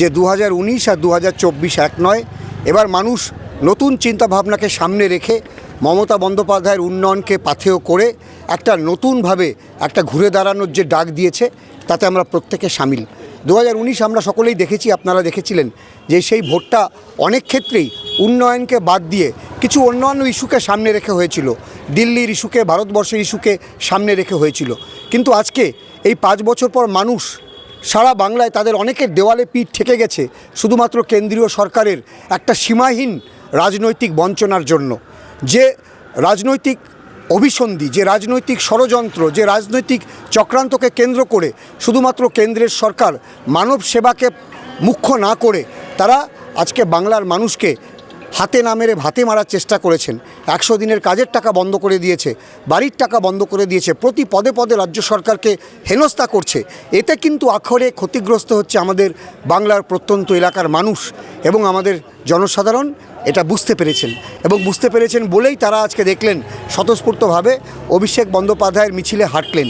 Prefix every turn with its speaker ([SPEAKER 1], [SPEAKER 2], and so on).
[SPEAKER 1] যে দু হাজার উনিশ আর দু হাজার চব্বিশ এক নয়, এবার মানুষ নতুন চিন্তাভাবনাকে সামনে রেখে মমতা বন্দ্যোপাধ্যায়ের উন্নয়নকে পাথেয় করে একটা নতুনভাবে একটা ঘুরে দাঁড়ানোর যে ডাক দিয়েছে, তাতে আমরা প্রত্যেকে সামিল। দু হাজার উনিশ আমরা সকলেই দেখেছি, আপনারা দেখেছিলেন যে সেই ভোটটা অনেক ক্ষেত্রেই উন্নয়নকে বাদ দিয়ে কিছু অন্যান্য ইস্যুকে সামনে রেখে হয়েছিল। দিল্লির ইস্যুকে, ভারতবর্ষের ইস্যুকে সামনে রেখে হয়েছিল। কিন্তু আজকে এই পাঁচ বছর পর মানুষ সারা বাংলায় তাদের অনেকের দেওয়ালে পিঠ ঠেকে গেছে, শুধুমাত্র কেন্দ্রীয় সরকারের একটা সীমাহীন রাজনৈতিক বঞ্চনার জন্য। যে রাজনৈতিক অভিসন্ধি, যে রাজনৈতিক ষড়যন্ত্র, যে রাজনৈতিক চক্রান্তকে কেন্দ্র করে শুধুমাত্র কেন্দ্রের সরকার মানব সেবাকে মুখ্য না করে, তারা আজকে বাংলার মানুষকে হাতে না মেরে ভাতে মারার চেষ্টা করেছেন। একশো দিনের কাজের টাকা বন্ধ করে দিয়েছে, বাড়ির টাকা বন্ধ করে দিয়েছে, প্রতি পদে পদে রাজ্য সরকারকে হেনস্থা করছে। এতে কিন্তু আখরে ক্ষতিগ্রস্ত হচ্ছে আমাদের বাংলার প্রত্যন্ত এলাকার মানুষ এবং আমাদের জনসাধারণ, এটা বুঝতে পেরেছেন। এবং বুঝতে পেরেছেন বলেই তারা আজকে দেখলেন, স্বতঃস্ফূর্তভাবে অভিষেক বন্দ্যোপাধ্যায়ের মিছিলে হাঁটলেন।